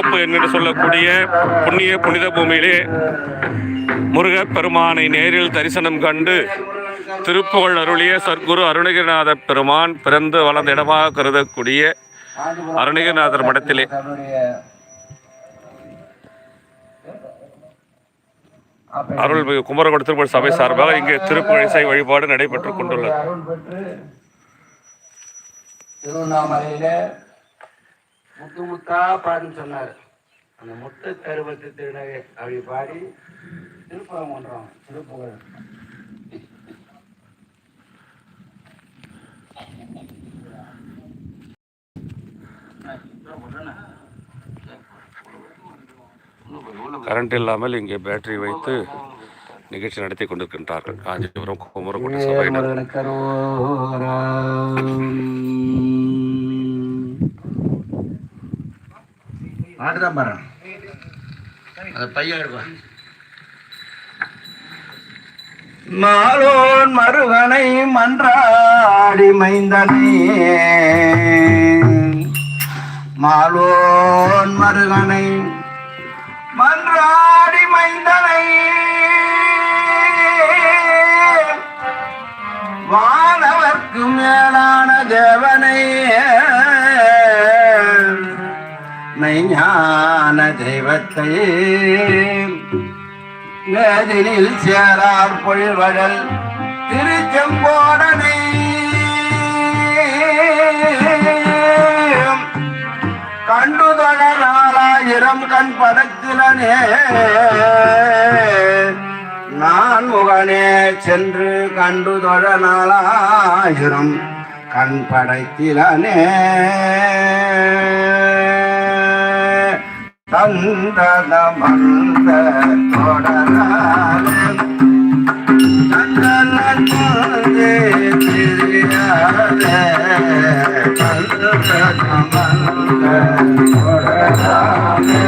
முத்தோப்பு என்று சொல்லக்கூடிய புண்ணிய புனித பூமியிலே முருகப் பெருமானை நேரில் தரிசனம் கண்டு திருப்புகழ் அருளிய சர்க்குரு அருணகிரிநாத பெருமான் பிறந்து வளர்ந்த இடமாக கருதக்கூடிய அருணகிரிநாதர் மடத்திலே. அருள்மிகு குமரகுடி திருப்பூர் சபை சார்பாக இங்கே திருப்புகழிசை வழிபாடு நடைபெற்றுக் கொண்டுள்ளது. திருவண்ணாமலையில முத்து முத்தா பாடுன்னு சொன்னார். அந்த முத்து கருவத்து திருநகை அப்படி பாடி திருப்பம் பண்றோம் திருப்புகழ். கரண்ட் இல்லாமல் இங்கே பேட்டரி வைத்து நிகழ்ச்சி நடத்தி கொண்டிருக்கின்றார்கள். காஞ்சிபுரம் குமரகுடி சபையினர். அரோகரா. பாட்டுதான் பாரு அந்த பையன் எடுப்பா. மாலோன் மருகனை மன்றாடி மைந்தனே. மாலோன் மருகனை மன்றாடி மைந்தனை. வானவர்க்கு மேலான தேவனை. ஞான தெய்வத்தை மேதினில் சேரார் பொழிவழல் திருச்செம்போடனை. கண்டுதொழ நாலாயிரம் கண் படத்திலனே நான் முகனே சென்று கண்டுதொழ நாலாயிரம் கண் படைத்திலனே தந்தன மந்த தொடராலே தந்தனே மந்த தொடராலே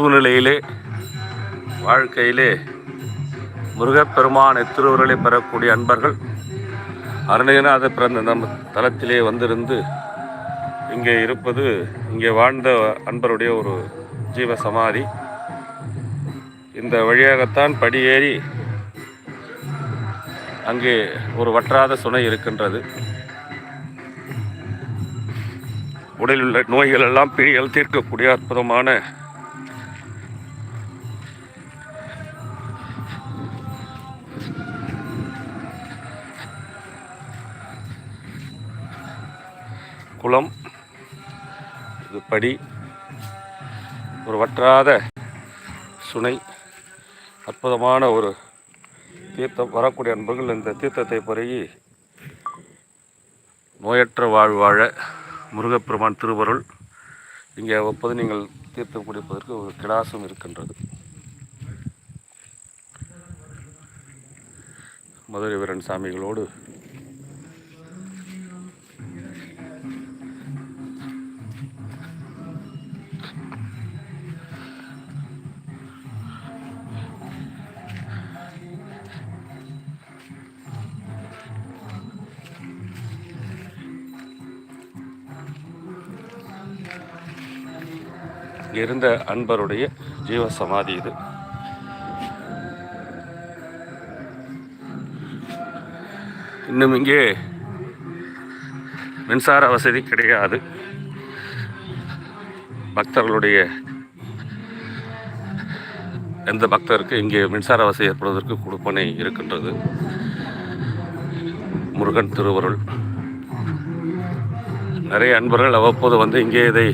சூழ்நிலையிலே வாழ்க்கையிலே முருகப்பெருமான திருவுருளை பெறக்கூடிய அன்பர்கள் அருணகிநாத பிறந்த நம் தளத்திலே வந்திருந்து இங்கே இருப்பது இங்கே வாழ்ந்த அன்பருடைய ஒரு ஜீவ சமாதி இந்த வழியாகத்தான் படியேறி அங்கே ஒரு வற்றாத சுனை இருக்கின்றது. உடலில் உள்ள நோய்கள் எல்லாம் பிணிகள் தீர்க்கக்கூடிய அற்புதமான குளம் இது படி. ஒரு வற்றாத சுனை அற்புதமான ஒரு தீர்த்தம் வரக்கூடிய அன்பர்கள் இந்த தீர்த்தத்தை பருகி நோயற்ற வாழ் வாழ முருகப்பெருமான் திருவருள். இங்கே அவ்வப்போது நீங்கள் தீர்த்தம் குடிப்பதற்கு ஒரு கிடாசம் இருக்கின்றது. மதுரை வீரன் சாமிகளோடு இங்கே இருந்த அன்பருடைய ஜீவ சமாதி இது. இன்னும் இங்கே மின்சார வசதி கிடையாது. பக்தர்களுடைய எந்த பக்தருக்கு இங்கே மின்சார வசதி ஏற்படுவதற்கு கொடுப்பனை இருக்கின்றது. முருகன் திருவருள். நிறைய அன்பர்கள் அவ்வப்போது வந்து இங்கே இதை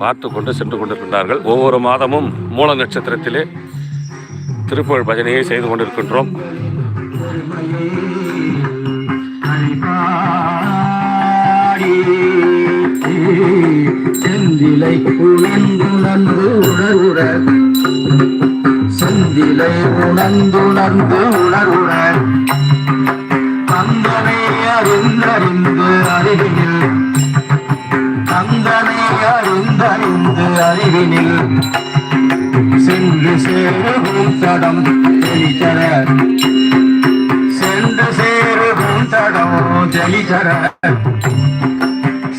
பார்த்து கொண்டு சென்று கொண்டிருக்கின்றார்கள் ஒவ்வொரு மாதமும் மூல நட்சத்திரத்திலே திருப்புகழ் பஜனையை செய்து கொண்டிருக்கின்றோம். செந்திலை உணர்ந்துணர்ந்து உணர்வுற செந்திலை உணர்ந்துணர்ந்து உணர்வுற அறிவினில் சென்று சேருகும் தடம் தெளித்தர சென்று சேருகும் தடம் தெளித்தர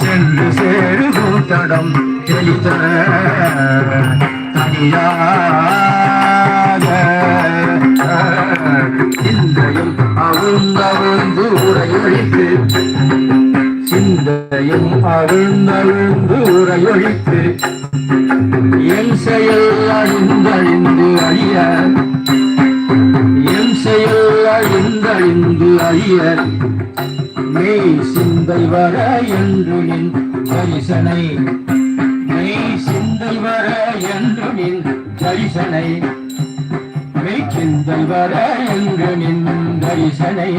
சென்று சேருகும் தடம் தெளித்தர தனியாக சிந்தையும் அழுந்தவிழ்ந்து உரையொழித்து. சிந்தையும் அழுந்தவிழ்ந்து உரையொழித்து. என் செயல் அழிந்தழிந்து அழிய என் செயல் அழிந்தழிந்து அழிய மெய் சிந்தை வர என்று நின் தரிசனை. மெய் சிந்தை வர என்று நின் தரிசனை. மெய் சிந்தை வர என்று நின் தரிசனை.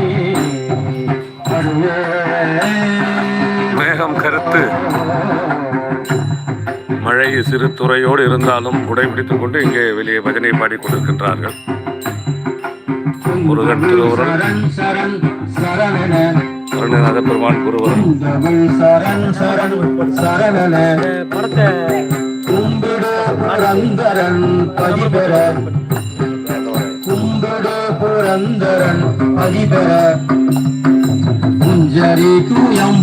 மேகம் கருத்து. மழை சிறு துறையோடு இருந்தாலும் குடைபிடித்துக் கொண்டு இங்கே வெளியே பஜனை பாடிக்கொண்டிருக்கின்றார்கள் முருகன் திருவுரன் சரண் அருணநாத பெருமான் குருவரும் கும்பிடு புரந்தரன் பதிபெற கும்பிடு குஞ்சரி தூயம்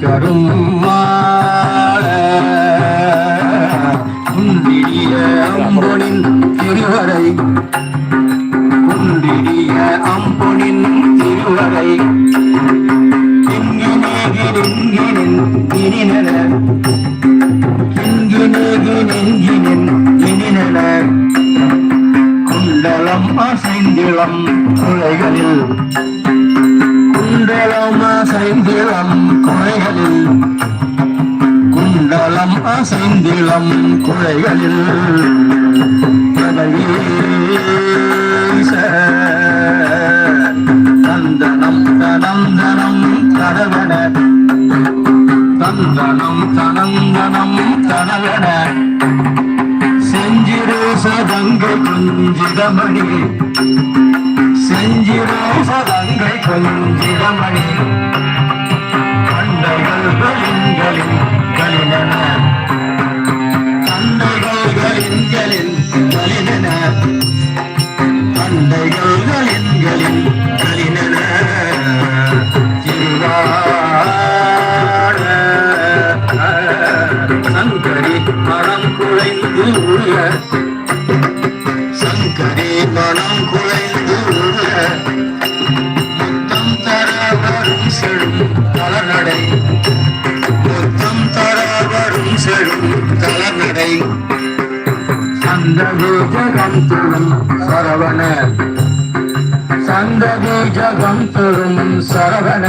கரும் மாள குந்திரிய அம்பொனின் திருவரை குந்திரிய அம்பொனின் திருவரை குண்டலம் அசைந்திளம் குலைகளில் குண்டலம் அசைந்திளம் குலைகளில் குண்டலம் அசைந்திளம் குலைகளில் தந்தனம் தனந்தனம் தடவன தந்தனம் தனந்தனம் தடவன செஞ்சிரு சதங்கை குஞ்சிதமணி. செஞ்சிரு சதங்கை குஞ்சிதமணி கண்டைகள் கலிங்களின் கலினன. கண்டைகள் கலின்களின் கலினன. கண்டைகள் கலின்களின் வரும் செழும் தலநடை சந்தகு ஜகம் துரும் சரவண சந்தகு ஜகம் துரும் சரவண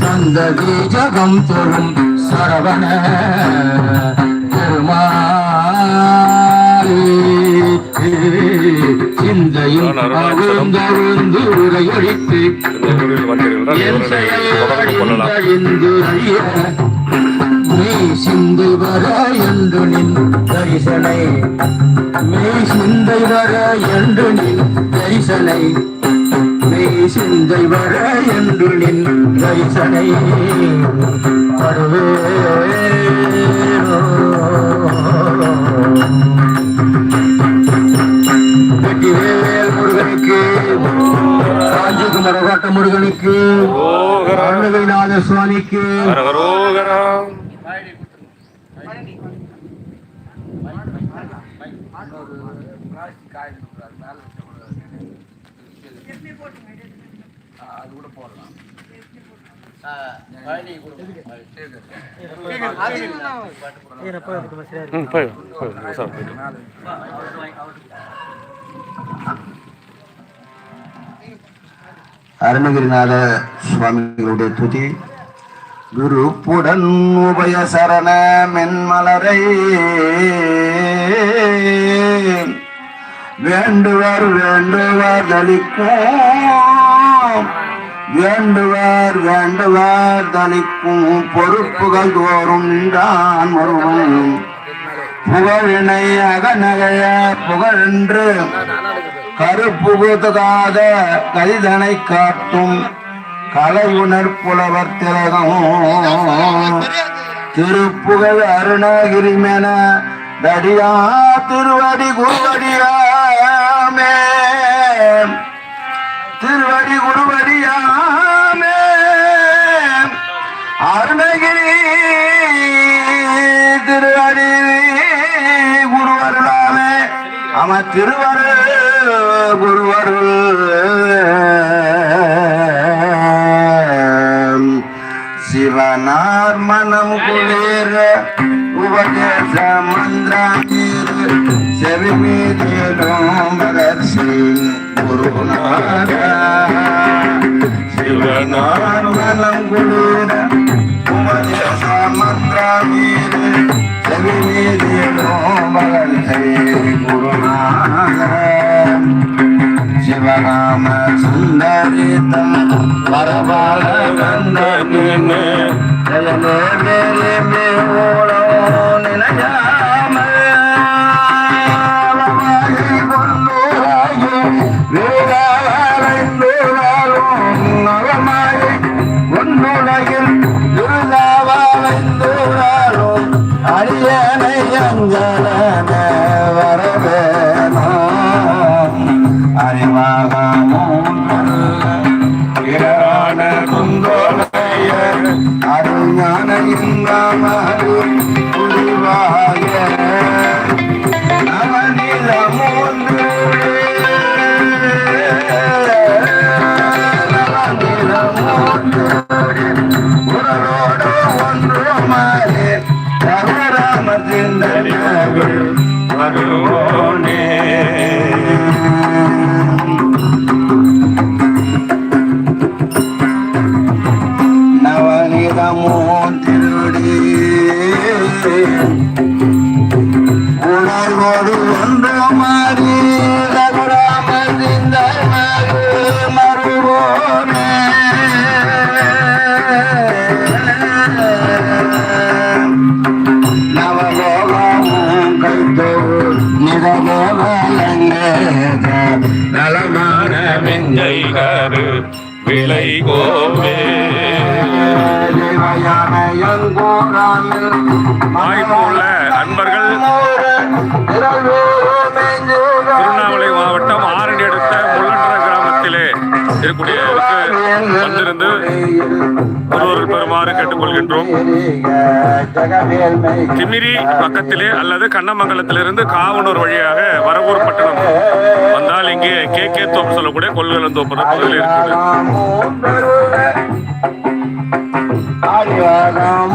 சந்ததி ஜகம் தொழும் சரவண பெருமாளே சிந்தையும் உரையொழித்து என் செயல் மெய் சிந்தை வர என்று நின் தரிசனை. மெய் சிந்தை வர என்று நின் தரிசனை. மெய் சிந்தை வர என்று நின் தரிசனை வெற்றிவேல் முருகனுக்கு அருணகிரிநாத சுவாமிக்கு அது கூட போடலாம் அருணகிரிநாத சுவாமிகளுடைய துதி குருப்புடன் உபய சரண மென்மலரை வேண்டுவர் வேண்டுவார் தளிக்கும் வேண்டுவார் வேண்டுவார் தளிக்கும் பொறுப்புகள் தோறும் நின்றான் வருவன் புகழினை அகநகைய புகழென்று கருப்புகுதாத கதிதனை காட்டும் கலையுணர் புலவர் திலகம். திருப்புகழ் அருணகிரிமென தடியா திருவடி குருவடியாமே. திருவடி குருவடியாமே. அருணகிரி திருவடி குருவருளாமே. அவன் திருவரு குருவருள். சிவனார் மனம் குளிர உபதேச மந்திராமீர் செவி மீதிலும் மகர்ஷி குருநாத சிவனார் மனம் குளிர உபதேச மந்திராமீர் செவி மீதிலும் மகர்ஷி குருநாத சிவகாம சுந்தரிதம் வரபால வந்தன ஜயமே மேலே மேலோ நிலையாம ஒன்றுலகில் இருளாவாய்ந்தோரும் அரியணை அஞ்சல உணர்வோடு ஒன்று மாறி மறுவோனே நவலோகமும் கைத்தோர் நிறமோகலங்க நலமான விலை கோவே. வாய்ப்புள்ள அன்பர்கள் திருவண்ணாமலை மாவட்டம் ஆரணி அடுத்த முள்ளன்ற கிராமத்திலே இருக்கக்கூடியவருக்கு வந்திருந்து ஒருவர்கள் பெறுமாறு கேட்டுக்கொள்கின்றோம். திமிரி பக்கத்திலே அல்லது கண்ணமங்கலத்திலிருந்து காவனூர் வழியாக வரவூர் பட்டணம் வந்தால் இங்கே கே கே தோப்பு சொல்லக்கூடிய கொள்கலந்தோப்பு பகுதியில் இருக்குது மழையிலையும்